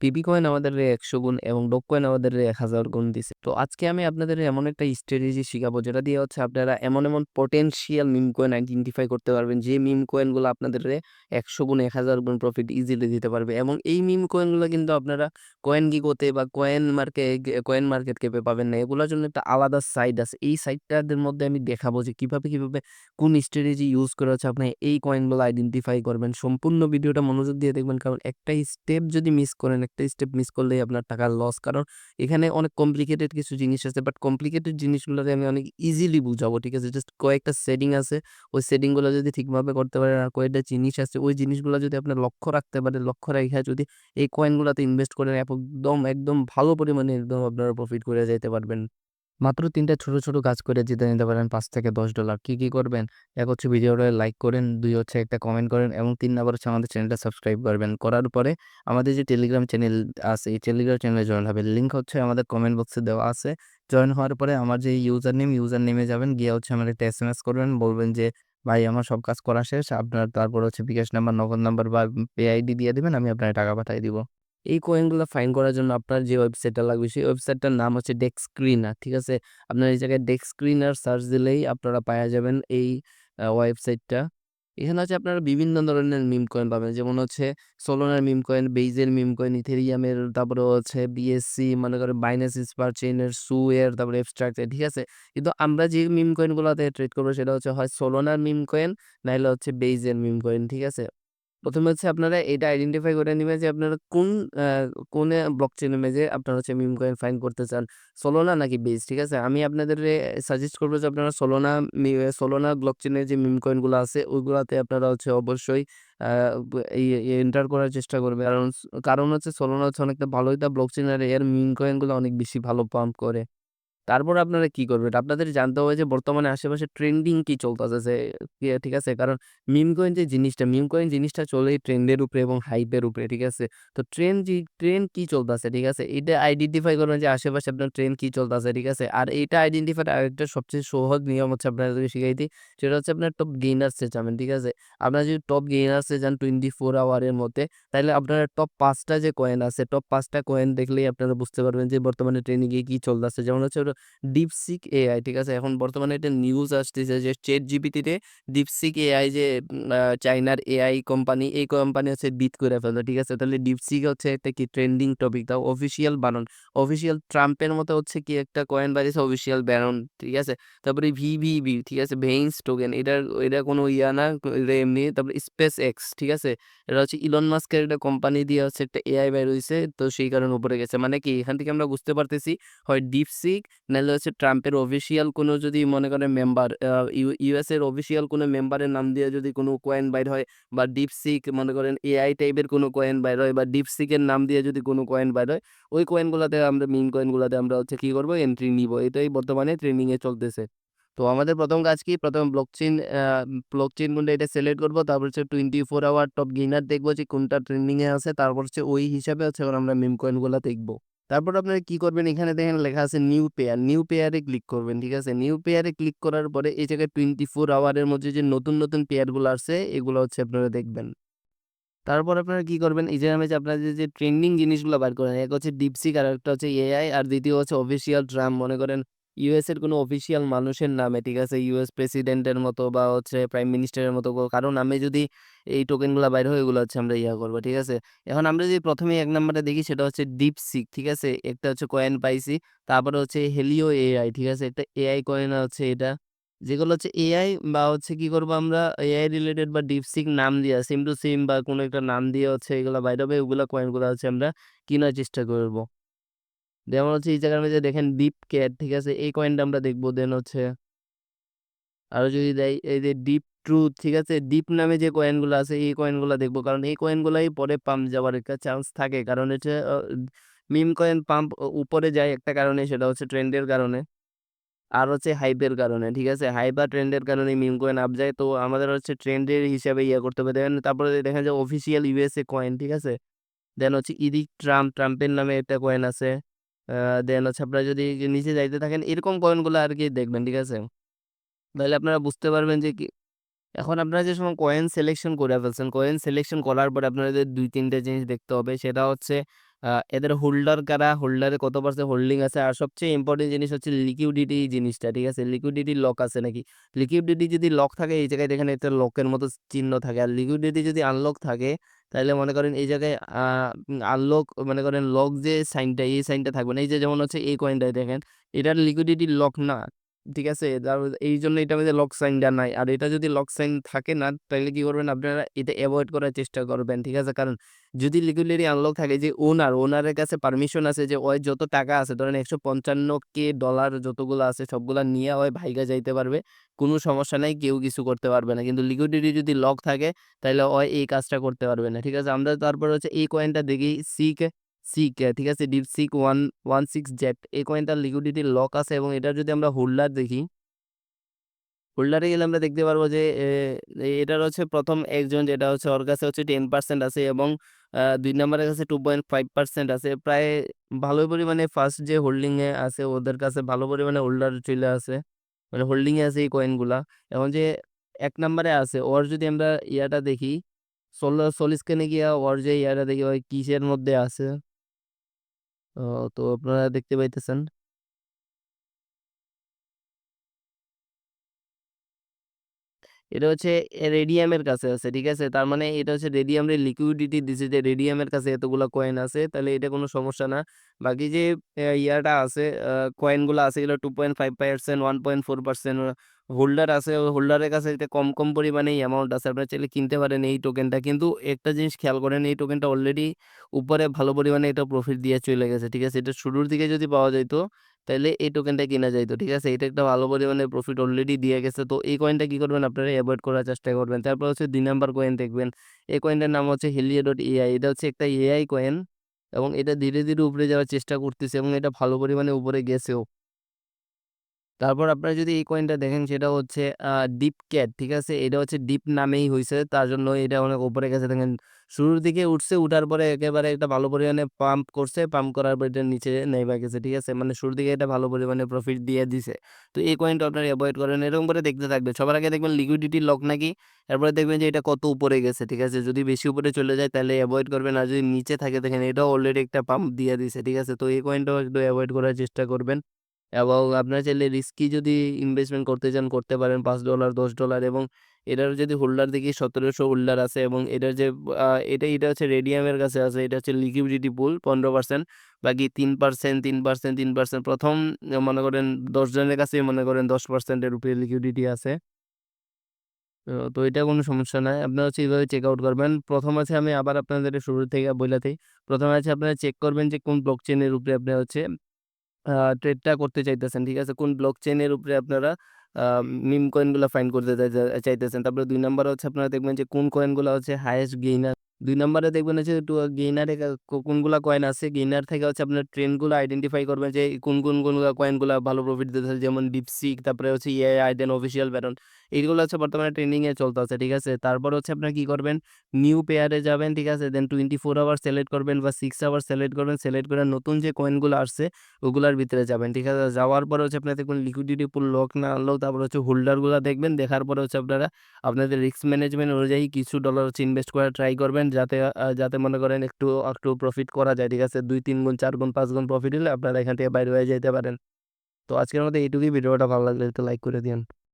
পিপি coin আমাদেররে ১০০ গুণ এবং ডোগ coin আমাদেররে ১০০০ গুণ দিছে। তো আজকে আমি আপনাদের এমন একটা স্ট্র্যাটেজি শিখাবো যেটা দিয়ে হচ্ছে আপনারা এমন, এমন পটেনশিয়াল মিম কয়েন আইডেন্টিফাই করতে পারবেন যে মিম কয়েনগুলো আপনাদেররে ১০০ গুণ ১০০০ গুণ প্রফিট ইজিলি দিতে পারবে এবং এই মিম কয়েনগুলো কিন্তু আপনারা কয়েন গিগোতে বা কয়েন মার্কেট কয়েন মার্কেট ক্যাপে পাবেন না। এগুলোর জন্য একটা আলাদা সাইট আছে। এই সাইটটাদের মধ্যে আমি দেখাবো যে কীভাবে, কীভাবে কোন স্ট্র্যাটেজি ইউজ করে হচ্ছে আপনি এই কয়েনগুলো আইডেন্টিফাই করবেন। সম্পূর্ণ ভিডিওটা মনোযোগ দিয়ে দেখবেন কারণ একটা স্টেপ যদি মিস করেন, একটা স্টেপ মিস করলেই আপনার টাকা লস। কারণ এখানে অনেক কমপ্লিকেটেড কিছু জিনিস আছে বাট কমপ্লিকেটেড জিনিসগুলোতে আমি অনেক ইজিলি বুঝাবো। ঠিক আছে? জাস্ট কয়েকটা সেটিং আছে। ওই সেটিংগুলো যদি ঠিকভাবে করতে পারেন আর কয়েকটা জিনিস আছে ওই জিনিসগুলো যদি আপনার লক্ষ্য রাখতে পারে লক্ষ্য রেখে যদি এই কয়েনগুলোতে ইনভেস্ট করেন একদম, একদম ভালো পরিমাণে একদম আপনারা প্রফিট করে যেতে পারবেন। মাত্র ৩ টা ছোট, ছোট কাজ করে জিতে নিতে পারেন $৫-১০ কি, কি করবেন? এক হচ্ছে ভিডিওটা লাইক করেন, দুই হচ্ছে একটা কমেন্ট করেন এবং তিন নাম্বার হচ্ছে আমাদের চ্যানেলটা সাবস্ক্রাইব করবেন। করার পরে আমাদের যে টেলিগ্রাম চ্যানেল আছে এই টেলিগ্রাম চ্যানেলে জয়েন হবে লিঙ্ক হচ্ছে আমাদের কমেন্ট বক্সে দেওয়া আছে। জয়েন হওয়ার পরে আমার যে ইউজার নেম, ইউজার নেমে যাবেন গিয়ে হচ্ছে আমার একটা এসএমএস করবেন। বলবেন যে ভাই আমার সব কাজ করা শেষ। আপনার তারপর হচ্ছে বিকাশ নাম্বার, নগদ নাম্বার বা পে আইডি দিয়ে দেবেন আমি আপনাকে টাকা পাঠায় দিব। এই কয়েনগুলো ফাইন করার জন্য আপনার যে ওয়েবসাইটটা লাগবে সেই ওয়েবসাইটটার নাম হচ্ছে ডেস্কস্ক্রিনার। ঠিক আছে? আপনার এই জায়গায় ডেস্কস্ক্রিনার সার্চ দিলেই আপনারা পায়া যাবেন এই ওয়েবসাইটটা। এখানে হচ্ছে আপনারা বিভিন্ন ধরনের মিম কয়েন পাবেন। যেমন হচ্ছে সোলোনার মিম কয়েন, বেইজের মিম কয়েন, ইথেরিয়ামের তারপরে হচ্ছে বিএসসি মনে করেন বাইনাস স্মার্ট চেইনের, সু এর তারপরে এর ঠিক আছে? কিন্তু আমরা যে মিম কয়েনগুলাতে ট্রেড করব সেটা হচ্ছে হয় সোলোনার মিম কয়েন নাইলে হচ্ছে বেইজের মিম কয়েন। ঠিক আছে? ১ম এ হচ্ছে আপনারা এটা আইডেন্টিফাই করে নিবেন যে আপনারা কোন কোন ব্লকচেন এ যে আপনারা হচ্ছে মিম কয়েন ফাইন করতে চান। সোলোনা নাকি বেজ, ঠিক আছে? আমি আপনাদের সাজেস্ট করব যে আপনারা সোলোনা সোলোনা ব্লকচেনের যে মিম কয়েনগুলো আছে ওইগুলোতে আপনারা হচ্ছে অবশ্যই এন্টার করার চেষ্টা করবে কারণ কারণ হচ্ছে সোলোনা হচ্ছে অনেকটা ভালো একটা ব্লকচেন আর এর মিম কয়েনগুলো অনেক বেশি ভালো পাম্প করে। তারপর আপনারা কি করবেন? আপনাদের জানতে হবে যে বর্তমানে আশেপাশে ট্রেন্ডিং কি চলতেছে যে ঠিক আছে? কারণ মিম কয়েন যে জিনিসটা, মিম কয়েন জিনিসটা চলেই ট্রেন্ডের উপরে এবং হাইপের উপরে, ঠিক আছে? তো ট্রেন্ড যে ট্রেন্ড কি চলতেছে, ঠিক আছে? এটা আইডেন্টিফাই করবেন যে আশেপাশে আপনার ট্রেন্ড কি চলতেছে, ঠিক আছে? আর এটা আইডেন্টিফাই আরেকটা সবচেয়ে সহজ নিয়ম হচ্ছে আপনাদেরকে শিখাই দিই। সেটা হচ্ছে আপনার টপ গেইনার্স যাবেন, ঠিক আছে? আপনারা যদি টপ গেইনার্স যান 24 আওয়ারের মধ্যে তাহলে আপনারা টপ পাঁচটা যে কয়েন আছে, টপ পাঁচটা কয়েন দেখলেই আপনারা বুঝতে পারবেন যে বর্তমানে ট্রেন্ডিং এ কি চলতেছে। যেমন হচ্ছে ডিপসিক এআই ঠিক আছে? এখন বর্তমানে একটা নিউজ আসতেছে যে ChatGPT তে ডিপসিক এআই যে চাইনার এআই কোম্পানি, এই কোম্পানি হচ্ছে বিট করে ফেলল। ঠিক আছে? তাহলে ডিপসিক হচ্ছে একটা কি ট্রেন্ডিং টপিক তাও অফিসিয়াল বানান। অফিসিয়াল ট্রাম্পের মতো হচ্ছে কি একটা কয়েন বাইরেছে অফিসিয়াল ব্যারন। ঠিক আছে? তারপরে ভিভিবি ঠিক আছে? ভেইনস টোকেন এটার এটা কোনো ইয়া না এটা এমনি তারপরে স্পেস এক্স ঠিক আছে? এটা হচ্ছে ইলন মাস্কের একটা কোম্পানি দিয়ে হচ্ছে একটা এআই বের হইছে। তো সেই কারণে উপরে গেছে। মানে কি এখান থেকে আমরা বুঝতে পারতেছি হয় ডিপসিক নাহলে হচ্ছে ট্রাম্পের অফিসিয়াল কোনো যদি মনে করেন মেম্বার ইউএস এর অফিসিয়াল কোনো মেম্বারের নাম দিয়ে যদি কোনো কয়েন বাইর হয় বা ডিপসিক মনে করেন এআই টাইপের কোনো কয়েন বাইর হয় বা ডিপসিকের নাম দিয়ে যদি কোনো কয়েন বাইর হয়, ওই কয়েনগুলোতে আমরা মিম কয়েনগুলোতে আমরা হচ্ছে কি করব এন্ট্রি নিব। এটাই বর্তমানে ট্রেন্ডিং এ চলতেছে। তো আমাদের প্রথম কাজ কি? ১ম ব্লকচেইন আ ব্লকচেইন কোনটা এটা সিলেক্ট করব। তারপর হচ্ছে 24 আওয়ার টপ গেইনার দেখব যে কোনটা ট্রেন্ডিং এ আছে। তারপর হচ্ছে ওই হিসাবে হচ্ছে আমরা মিম কয়েনগুলো দেখব। তারপর আপনারা কি করবেন? এখানে দেখেন লেখা আছে নিউ পেয়ার। নিউ পেয়ারে ক্লিক করবেন। ঠিক আছে? নিউ পেয়ারে ক্লিক করার পরে এই জায়গায় 24 আওয়ারের মধ্যে যে নতুন, নতুন পেয়ারগুলো আসছে এগুলো হচ্ছে আপনারা দেখবেন। তারপর আপনারা কি করবেন? এই জায়গায় আপনাদের যে ট্রেন্ডিং জিনিসগুলো বার করেন। এক হচ্ছে ডিপসিক আর একটা হচ্ছে এআই আর দ্বিতীয় হচ্ছে অফিসিয়াল ড্রাম মনে করেন ইউএস এর কোনো অফিসিয়াল মানুষের নামে, ঠিক আছে? ইউএস প্রেসিডেন্টের মতো বা হচ্ছে প্রাইম মিনিস্টারের মতো কারও নামে যদি এই টোকেনগুলা বাইর হয়, ওগুলো হচ্ছে আমরা ইয়া করব, ঠিক আছে? এখন আমরা যদি ১ম এক ১ নাম্বারে দেখি, সেটা হচ্ছে ডিপসিক। ঠিক আছে? একটা হচ্ছে কয়েন পাইছি। তারপরে হচ্ছে হেলিও এআই। ঠিক আছে? একটা এআই কয়েন হচ্ছে এটা। যেগুলো হচ্ছে এআই বা হচ্ছে কি করব আমরা এআই রিলেটেড বা ডিপসিক নাম দিয়া সিম টু সিম বা কোনো একটা নাম দিয়ে হচ্ছে এগুলা বাইর হবে, ওগুলা কয়েনগুলা হচ্ছে আমরা কিনার চেষ্টা করব। যেমন হচ্ছে এই জায়গার মধ্যে দেখেন ডিপ ক্যাট ঠিক আছে? এই কয়েনটা আমরা দেখব। দেন হচ্ছে আরও যদি দেয় এই যে ডিপ ট্রুথ ঠিক আছে? ডিপ নামে যে কয়েনগুলো আছে এই কয়েনগুলো দেখব। কারণ এই কয়েনগুলোই পরে পাম্প যাওয়ার একটা চান্স থাকে। কারণ হচ্ছে মিম কয়েন পাম্প উপরে যায় একটা কারণে সেটা হচ্ছে ট্রেন্ডের কারণে। আর হচ্ছে হাইপের কারণে। ঠিক আছে? হাইপ ট্রেন্ডের কারণে মিম কয়েন আপ যায়। তো আমাদের হচ্ছে ট্রেন্ডের হিসাবে ইয়ে করতে হবে। দেখেন তারপরে দেখেন যে অফিসিয়াল ইউএসএ কয়েন ঠিক আছে? দেন হচ্ছে ইদিক ট্রাম্প, ট্রাম্পের নামে একটা কয়েন আছে। দেন হচ্ছে আপনারা যদি নিচে যাইতে থাকেন, এরকম কয়েনগুলো আর কি দেখবেন। ঠিক আছে? তাহলে আপনারা বুঝতে পারবেন যে কি এখন আপনারা যে সময় কয়েন সিলেকশন করে ফেলছেন, কয়েন সিলেকশন করার পরে আপনাদের ২-৩ টা জিনিস দেখতে হবে। সেটা হচ্ছে এদের হোল্ডার কারা, হোল্ডারে কত পার্সেন্ট হোল্ডিং আছে আর সবচেয়ে ইম্পর্টেন্ট জিনিস হচ্ছে লিকুইডিটি জিনিসটা, ঠিক আছে? লিকুইডিটি লক আছে নাকি? লিকুইডিটি যদি লক থাকে এই জায়গায় দেখেন একটা লকের মতো চিহ্ন থাকে। আর লিকুইডিটি যদি আনলক থাকে তাহলে মনে করেন এই জায়গায় আনলক মনে করেন লক যে সাইনটা এই সাইনটা থাকবে না। এই যে যেমন হচ্ছে এই কয়েনটায় দেখেন এটার লিকুইডিটি লক না। ঠিক আছে? তার এইজন্য এটার মধ্যে লক সাইনটা নাই। আর এটা যদি লক সাইন থাকে না তাহলে কি করবেন আপনারা এটা অ্যাভয়েড করার চেষ্টা করবেন। ঠিক আছে? কারণ যদি লিকুইডিটি আনলক থাকে যে ওনার, ওনারের কাছে পারমিশন আছে যে ওই যত টাকা আছে ধরেন $১৫৫ ডলার যতগুলো আছে সবগুলা নিয়ে ওই ভাইগা যাইতে পারবে। কোনো সমস্যা নাই, কেউ কিছু করতে পারবে না। কিন্তু লিকুইডিটি যদি লক থাকে তাহলে ওই এই কাজটা করতে পারবে না। ঠিক আছে? আমরা তারপর হচ্ছে এই কয়েনটা দেখি সিক সিক ঠিক আছে? ডিপ সিক ওয়ান 16 জেট এই কয়েনটার লিকুইডিটি লক আছে এবং এটার যদি আমরা হোল্ডার দেখি হোল্ডারে গেলে আমরা দেখতে পারব যে এটার হচ্ছে প্রথম একজন যেটা হচ্ছে ওর কাছে হচ্ছে 10% আছে এবং ২ নাম্বারের কাছে 2.5% আছে। প্রায় ভালো পরিমাণে ফার্স্ট যে হোল্ডিংয়ে আছে, ওদের কাছে ভালো পরিমাণে হোল্ডার চলে আছে। মানে হোল্ডিংয়ে আছে এই কয়েনগুলা। এখন যে এক নম্বরে আছে, ওর যদি আমরা ইয়াটা দেখি সোল সোলিস্কেনে গিয়া ওর যে ইয়াটা দেখি, ওই কিসের মধ্যে আছে? ও তো আপনারা দেখতে পাইতেছেন। এটা হচ্ছে রেডিয়ামের কাছে আছে। ঠিক আছে? তার মানে এটা হচ্ছে রেডিয়ামের লিকুইডিটি দিছে যে রেডিয়ামের কাছে এতগুলা কয়েন আছে। তাহলে এটা কোনো সমস্যা না। বাকি যে ইয়াটা আছে কয়েনগুলো আছে এগুলো 2.5% 1.4% হোল্ডার আছে। হোল্ডারের কাছে এটা কম, কম পরিমাণেই অ্যামাউন্ট আছে। আপনারা চাইলে কিনতে পারেন এই টোকেনটা। কিন্তু একটা জিনিস খেয়াল করেন এই টোকেনটা অলরেডি উপরে ভালো পরিমাণে এটা প্রফিট দিয়ে চলে গেছে। ঠিক আছে? এটা শুরুর দিকে যদি পাওয়া যাইত তাইলে এই টোকেনটা কিনা যাইতো ঠিক আছে? এটা একটা ভালো পরিমাণে প্রফিট অলরেডি দিয়ে গেছে। তো এই কয়েনটা কী করবেন আপনারা অ্যাভয়েড করার চেষ্টা করবেন। তারপর হচ্ছে দুই নাম্বার কয়েন দেখবেন। এই কয়েনটার নাম হচ্ছে হেলিয়া ডট এআই এটা হচ্ছে একটা এআই কয়েন এবং এটা ধীরে, ধীরে উপরে যাওয়ার চেষ্টা করতেছে এবং এটা ভালো পরিমাণে উপরে গেছেও। তারপর আপনারা যদি এই কয়েনটা দেখেন সেটা হচ্ছে ডিপ ক্যাট, ঠিক আছে? এটা হচ্ছে ডিপ নামেই হয়েছে তার জন্য এটা অনেক উপরে গেছে দেখেন। শুরুর দিকে উঠছে, উঠার পরে একেবারে একটা ভালো পরিমাণে পাম্প করছে। পাম্প করার পর এটা নিচে নাইমা গেছে, ঠিক আছে? মানে শুরুর দিকে এটা ভালো পরিমাণে প্রফিট দিয়ে দিছে। তো এই কয়েনটা আপনারা অ্যাভয়েড করেন। এরকম করে দেখতে থাকবে সবার আগে দেখবেন লিকুইডিটি লক নাকি, এরপরে দেখবেন যে এটা কত উপরে গেছে, ঠিক আছে? যদি বেশি উপরে চলে যায় তাহলে অ্যাভয়েড করবেন। আর যদি নিচে থাকে দেখেন এটাও অলরেডি একটা পাম্প দিয়ে দিছে, ঠিক আছে? তো এই কয়েনটাও একটু অ্যাভয়েড করার চেষ্টা করবেন। এবং আপনারা চাইলে রিস্কি যদি ইনভেস্টমেন্ট করতে চান করতে পারেন $৫, $১০ এবং এটার যদি হোল্ডার দেখি ১৭০০ হোল্ডার আছে এবং এটার যে এটা, এটা হচ্ছে রেডিয়ামের কাছে আছে। এটা হচ্ছে লিকুইডিটি পুল ১৫% বাকি ৩%, ৩%, ৩% ১ম মনে করেন ১০ জনের কাছেই মনে করেন দশ পার্সেন্টের উপরে লিকুইডিটি আছে। তো এটা কোনো সমস্যা নাই। আপনারা হচ্ছে এইভাবে চেক আউট করবেন। প্রথম আছে আমি আবার আপনাদের শুরু থেকে বইলা দেই। ১ম আছে আপনারা চেক করবেন যে কোন ব্লক চেনের উপরে আপনার হচ্ছে ট্রেডটা করতে চাইতেছেন। ঠিক আছে? কোন ব্লক চেনের উপরে আপনারা মিম কয়েনগুলো ফাইন করতে চাই, চাইতেছেন। তারপরে দুই নাম্বার হচ্ছে আপনারা দেখবেন যে কোন কয়েনগুলো হচ্ছে হায়েস্ট গেইনার। ২ নম্বরে দেখবেন হচ্ছে একটু গেইনার কোনগুলা কয়েন আছে, গেইনার থেকে হচ্ছে আপনার ট্রেন্ডগুলো আইডেন্টিফাই করবেন যে কোন, কোন, কোন কয়েনগুলা ভালো প্রফিট দিতেছে। যেমন ডিপসিক, তারপরে হচ্ছে এআই, দেন অফিসিয়াল ব্যারন। এইগুলো হচ্ছে বর্তমানে ট্রেন্ডিং এ চলতেছে। ঠিক আছে? তারপর হচ্ছে আপনারা কি করবেন, নিউ পেয়ার যাবেন। ঠিক আছে? দেন 24 আওয়ার্স সিলেক্ট করবেন বা 6 আওয়ার্স সিলেক্ট করবেন। সিলেক্ট করে নতুন যে কয়েনগুলো আসছে ওগুলার ভিতরে যাবেন। ঠিক আছে? যাওয়ার পরে হচ্ছে আপনারা দেখবেন লিকুইডিটি পুল লক না আনলেও তারপর হচ্ছে হোল্ডারগুলা দেখবেন। দেখার পরে হচ্ছে আপনারা আপনাদের রিস্ক ম্যানেজমেন্ট অনুযায়ী কিছু ডলার হচ্ছে ইনভেস্ট করার ট্রাই করবেন। যাতে যাতে মনে করেন একটু, একটু প্রফিট করা যায়। ঠিক আছে? ২, ৩ গুণ, চার গুণ, পাঁচ গুণ প্রফিট হলে আপনারা এখান থেকে বাইরে হয়ে যেতে পারেন। তো আজকের মতো এইটুকুই। ভিডিওটা ভালো লাগলে একটু লাইক করে দিয়েন।